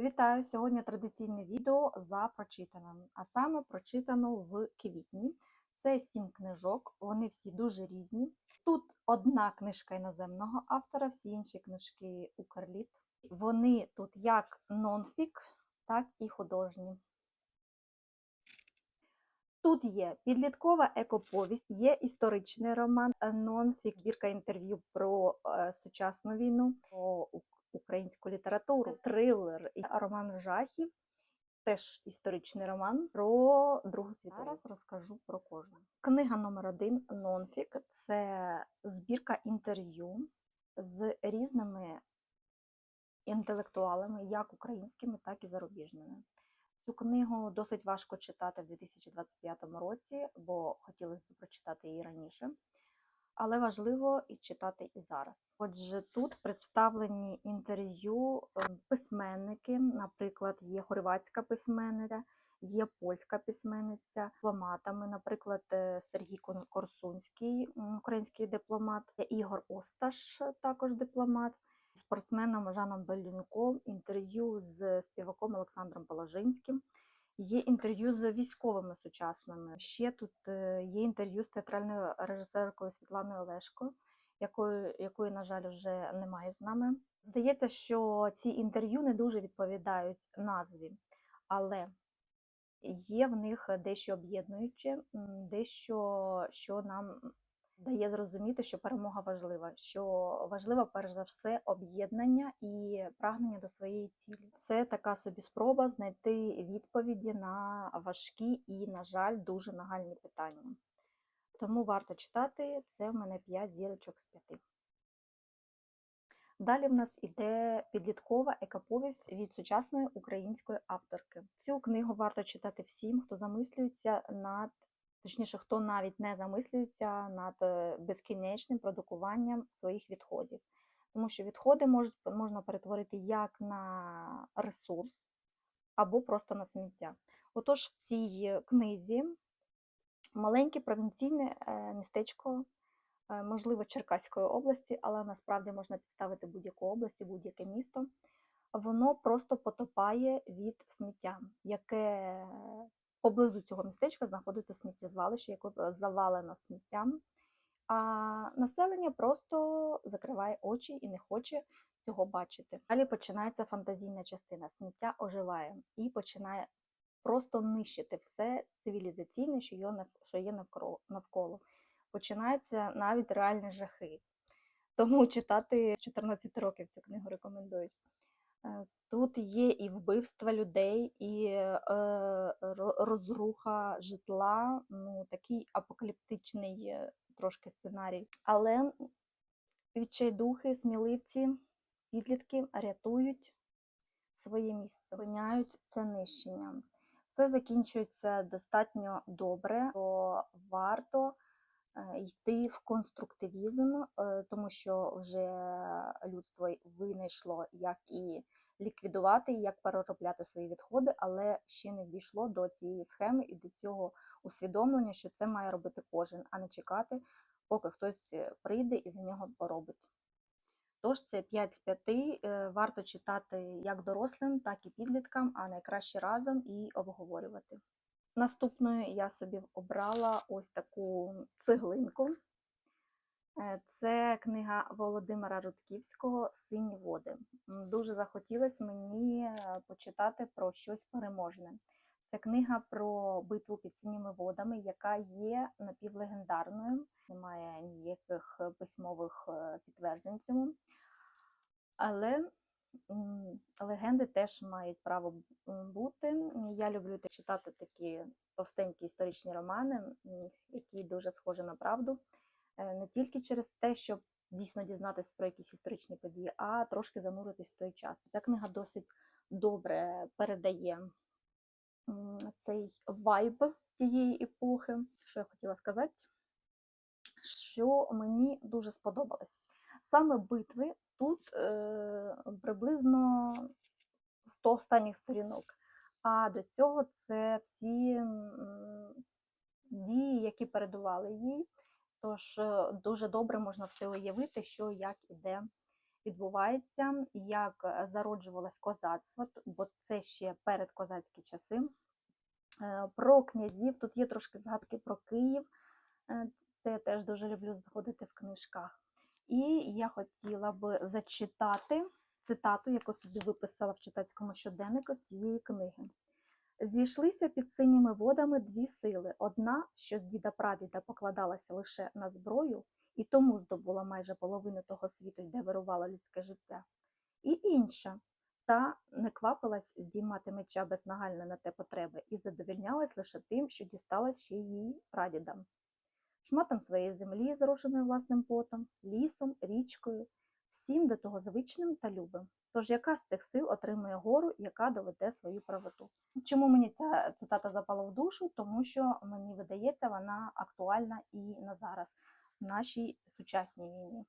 Вітаю! Сьогодні традиційне відео за прочитаним, а саме прочитано в квітні. Це сім книжок, вони всі дуже різні. Тут одна книжка іноземного автора, всі інші книжки Укрліт. Вони тут як нонфік, так і художні. Тут є підліткова екоповість, є історичний роман, е, нонфік, збірка інтерв'ю про е, сучасну війну, про українську літературу, трилер, і роман жахів, теж історичний роман про Другу світову. Зараз розкажу про кожну. Книга номер один нонфік це збірка інтерв'ю з різними інтелектуалами, як українськими, так і зарубіжними. Цю книгу досить важко читати в 2025 році, бо хотілося б прочитати її раніше, але важливо і читати і зараз. Отже, тут представлені інтерв'ю е, письменники, наприклад, є хорватська письменниця, є польська письменниця, дипломатами, наприклад, е, Сергій Корсунський, український дипломат, Ігор Осташ, також дипломат спортсменом Жаном Белюнком, інтерв'ю з співаком Олександром Положинським. Є інтерв'ю з військовими сучасними. Ще тут е, є інтерв'ю з театральною режисеркою Світланою Олешко, якої, якої, на жаль, вже немає з нами. Здається, що ці інтерв'ю не дуже відповідають назві, але є в них дещо об'єднуюче, дещо, що нам дає зрозуміти, що перемога важлива, що важливо перш за все об'єднання і прагнення до своєї цілі. Це така собі спроба знайти відповіді на важкі і, на жаль, дуже нагальні питання. Тому варто читати. Це в мене 5 зірочок з 5. Далі в нас іде підліткова екоповість від сучасної української авторки. Цю книгу варто читати всім, хто замислюється над точніше, хто навіть не замислюється над е, безкінечним продукуванням своїх відходів. Тому що відходи можуть, можна перетворити як на ресурс або просто на сміття. Отож, в цій книзі маленьке провінційне е, містечко, е, можливо, Черкаської області, але насправді можна підставити будь-яку область будь-яке місто. Воно просто потопає від сміття, яке поблизу цього містечка знаходиться сміттєзвалище, яке е, завалено сміттям. А населення просто закриває очі і не хоче цього бачити. Далі починається фантазійна частина. Сміття оживає і починає просто нищити все цивілізаційне, що є навколо. Починаються навіть реальні жахи. Тому читати з 14 років цю книгу рекомендують. Е, Тут є і вбивства людей, і е, розруха житла, ну такий апокаліптичний е, трошки сценарій. Але відчайдухи, сміливці, підлітки рятують своє місце, зупиняють це нищення. Все закінчується достатньо добре, то варто е, йти в конструктивізм, е, тому що вже людство винайшло, як і ліквідувати, як переробляти свої відходи, але ще не дійшло до цієї схеми і до цього усвідомлення, що це має робити кожен, а не чекати, поки хтось е, прийде і за нього поробить. Тож це 5 з 5, е, варто читати як дорослим, так і підліткам, а найкраще разом і обговорювати. Наступною я собі обрала ось таку цеглинку. Е, Це книга Володимира Рудківського Сині води. Дуже захотілося мені е, почитати про щось переможне. Це книга про битву під синіми водами, яка є напівлегендарною. Немає ніяких письмових е, підтверджень цьому. Але легенди теж мають право бути. Я люблю читати такі товстенькі історичні романи, які дуже схожі на правду. Е, Не тільки через те, щоб дійсно дізнатися про якісь історичні події, а трошки зануритись в той час. Ця книга досить добре передає цей вайб тієї епохи. Що я хотіла сказати? Що мені дуже сподобалось. Саме битви тут е, приблизно 100 останніх сторінок. А до цього це всі дії, які передували їй. Тож е, дуже добре можна все уявити, що як іде відбувається, як е, зароджувалось козацтво, бо це ще перед козацькі часи. Про князів тут є трошки згадки про Київ. Це я теж дуже люблю знаходити в книжках. І я хотіла би зачитати цитату, яку собі виписала в читацькому щоденнику цієї книги. Зійшлися під синіми водами дві сили: одна, що з діда прадіда покладалася лише на зброю, і тому здобула майже половину того світу, де вирувало людське життя, і інша, та не квапилась здіймати меча безнагальне на те потреби і задовільнялась лише тим, що дісталась ще її прадідам. Шматом своєї землі, зрошеною власним потом, лісом, річкою, всім до того звичним та любим. Тож яка з цих сил отримує гору, яка доведе свою правоту? Чому мені ця цитата запала в душу? Тому що мені видається, вона актуальна і на зараз, в нашій сучасній війні.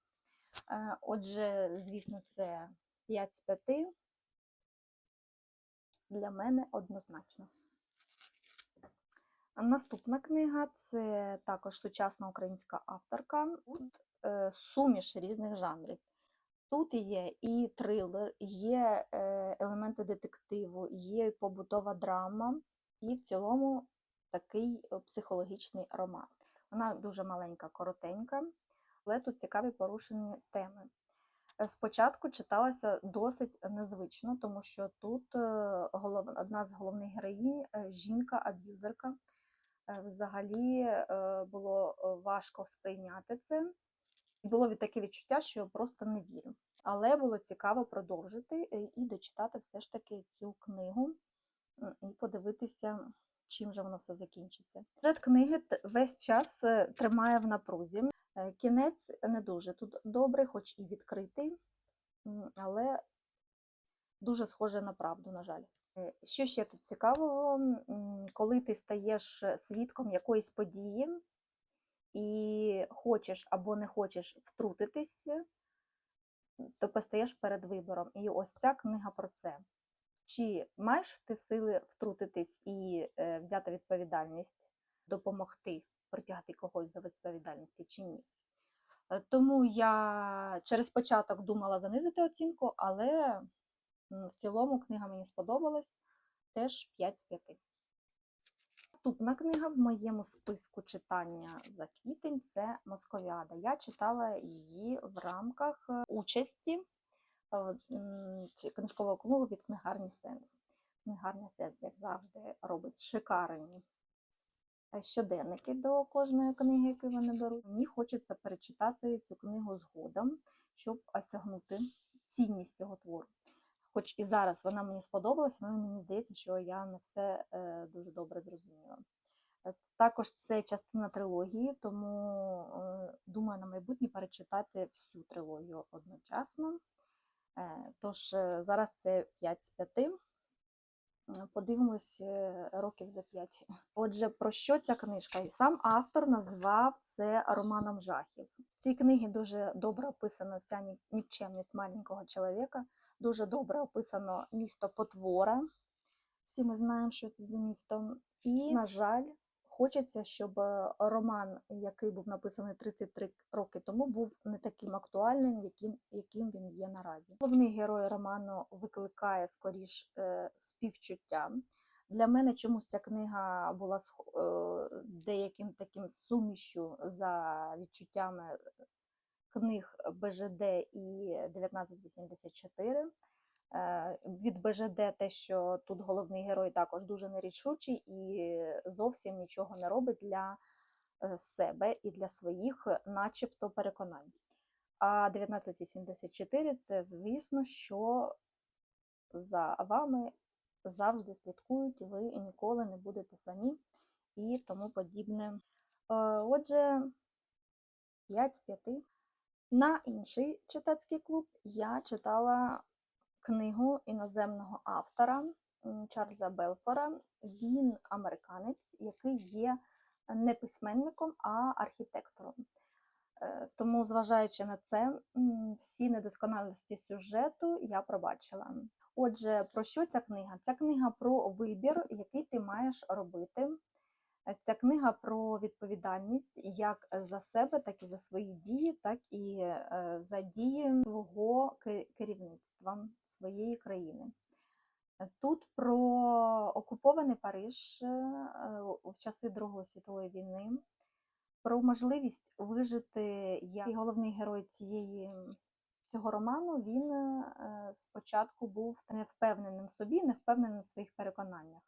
Е, Отже, звісно, це 5 з 5 для мене однозначно. Наступна книга це також сучасна українська авторка. Тут е, суміш різних жанрів. Тут є і трилер, є е, елементи детективу, є побутова драма, і в цілому такий е, психологічний роман. Вона дуже маленька, коротенька, але тут цікаві порушені теми. Спочатку читалася досить незвично, тому що тут одна з головних героїнь жінка-аб'юзерка. Е, Взагалі е, було е, важко сприйняти це. І було таке відчуття, що я просто не вірю. Але було цікаво продовжити і дочитати все ж таки цю книгу і подивитися, чим же воно все закінчиться. Серед книги весь час тримає в напрузі. Кінець не дуже тут добрий, хоч і відкритий, але дуже схоже на правду, на жаль. Е, Що ще тут цікавого, коли ти стаєш свідком якоїсь події і хочеш або не хочеш втрутитись, то постаєш перед вибором. І ось ця книга про це. Чи маєш ти сили втрутитись і е, взяти відповідальність, допомогти притягти когось до відповідальності чи ні? Е, Тому я через початок думала занизити оцінку, але в цілому книга мені сподобалась теж 5 з 5. Наступна книга в моєму списку читання за квітень це Московіада. Я читала її в рамках е, участі е, книжкового клубу від книгарні Сенс. Книгарня Сенс, як завжди, робить шикарні е, щоденники до кожної книги, яку вони беруть. Мені хочеться перечитати цю книгу згодом, щоб осягнути цінність цього твору. Хоч і зараз вона мені сподобалась, але мені здається, що я не все е, дуже добре зрозуміла. Е, Також це частина трилогії, тому е, думаю на майбутнє перечитати всю трилогію одночасно. Тож зараз це 5 з 5. Е, Подивимось років за 5. Отже, про що ця книжка? І сам автор назвав це романом жахів. Цій книгі дуже добре описана вся нікчемність маленького чоловіка, дуже добре описано місто Потвора. Всі ми знаємо, що це за місто. І, на жаль, хочеться, щоб е, роман, який був написаний 33 роки тому, був не таким актуальним, яким, яким він є наразі. Головний герой роману викликає скоріш е, співчуття. Для мене чомусь ця книга була е, деяким таким сумішю за відчуттями книг БЖД і 1984. Е, Від БЖД те, що тут головний герой також дуже нерішучий і зовсім нічого не робить для е, себе і для своїх, начебто, переконань. А 1984 це, звісно, що за вами завжди слідкують, ви ніколи не будете самі і тому подібне. Е, Отже, 5 з 5. На інший читацький клуб я читала книгу іноземного автора Чарльза Белфора. Він американець, який є не письменником, а архітектором. Е, Тому, зважаючи на це, всі недосконалості сюжету я пробачила. Отже, про що ця книга? Ця книга про вибір, який ти маєш робити Е, Ця книга про відповідальність як за себе, так і за свої дії, так і е, за дії свого керівництва своєї країни. Е, Тут про окупований Париж в часи Другої світової війни, про можливість вижити як головний герой цієї, цього роману. Він е, спочатку був не впевненим в собі, не впевненим в своїх переконаннях.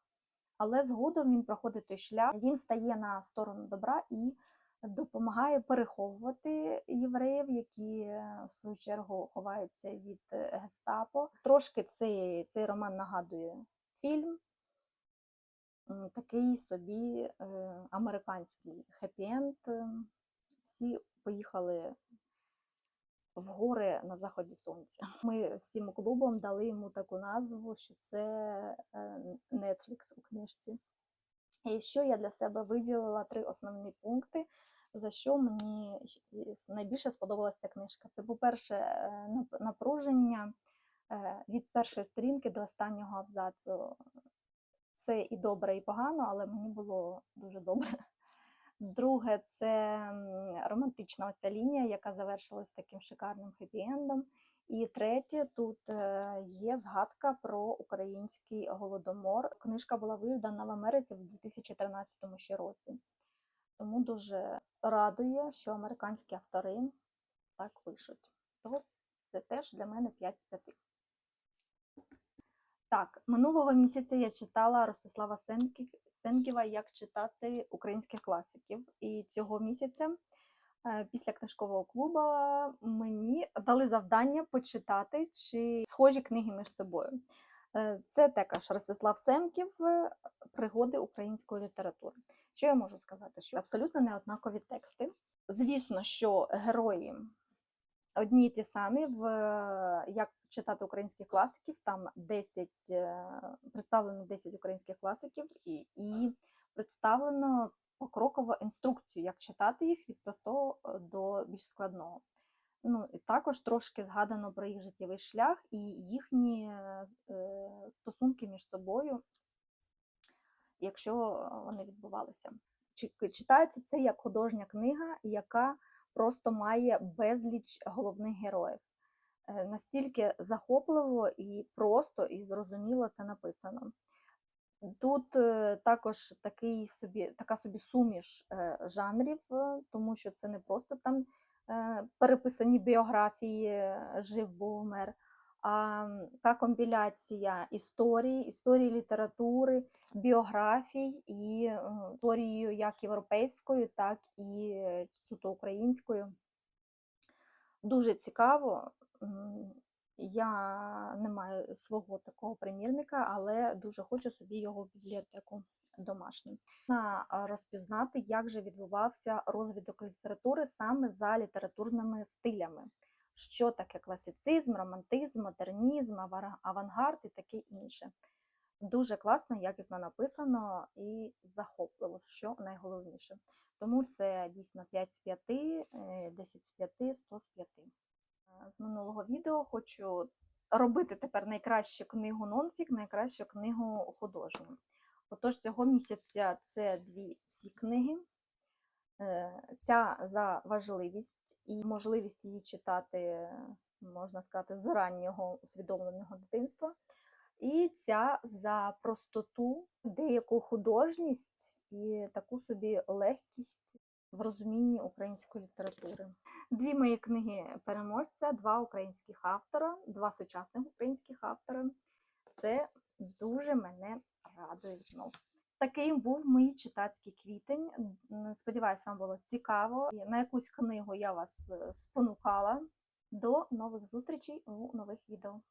Але згодом він проходить той шлях, він стає на сторону добра і допомагає переховувати євреїв, які е, в свою чергу ховаються від е, гестапо. Трошки цей, цей роман нагадує фільм, такий собі американський хеппі-енд. Всі поїхали в гори на заході сонця. Ми всім клубом дали йому таку назву, що це е, Netflix у книжці. І що я для себе виділила три основні пункти, за що мені найбільше сподобалася ця книжка. Це, по-перше, е, напруження е, від першої сторінки до останнього абзацу. Це і добре, і погано, але мені було дуже добре. Друге, це романтична оця лінія, яка завершилась таким шикарним хеппі-ендом. І третє, тут е, є згадка про український голодомор. Книжка була видана в Америці в 2013 ще році. Тому дуже радує, що американські автори так пишуть. Того це теж для мене 5 з 5. Так, минулого місяця я читала Ростислава Сенкі- Сенківа Як читати українських класиків. І цього місяця, е, після книжкового клубу, мені дали завдання почитати чи схожі книги між собою. Е, Це також Ростислав Семків е, Пригоди української літератури. Що я можу сказати? Що абсолютно не однакові тексти. Звісно, що герої одні й ті самі в е, як читати українських класиків. Там 10, е, представлено 10 українських класиків і, і представлено покроково інструкцію, як читати їх від простого е, до більш складного. Ну, і також трошки згадано про їх життєвий шлях і їхні е, стосунки між собою, якщо вони відбувалися. Чи- Читається це як художня книга, яка просто має безліч головних героїв. Е, Настільки захопливо і просто і зрозуміло це написано. Тут е, також такий собі, така собі суміш е, жанрів, тому що це не просто там переписані біографії жив був умер, а та компіляція історії, історії літератури, біографій і історією як європейською, так і суто українською. Дуже цікаво. Я не маю свого такого примірника, але дуже хочу собі його в бібліотеку домашню. Розпізнати, як же відбувався розвиток літератури саме за літературними стилями. Що таке класицизм, романтизм, модернізм, авангард і таке інше. Дуже класно, якісно написано і захопливо, що найголовніше. Тому це дійсно 5 з 5, е, 10 з 5, 100 з 5 з минулого відео хочу робити тепер найкращу книгу нонфік, найкращу книгу художню. Отож, цього місяця це дві ці книги. Е, Ця за важливість і можливість її читати, можна сказати, з раннього усвідомленого дитинства. І ця за простоту, деяку художність і таку собі легкість в розумінні української літератури. Дві мої книги переможця, два українських автора, два сучасних українських автора. Це дуже мене радує знов. Таким був мій читацький квітень. Сподіваюсь, вам було цікаво. На якусь книгу я вас е, спонукала. До нових зустрічей у нових відео.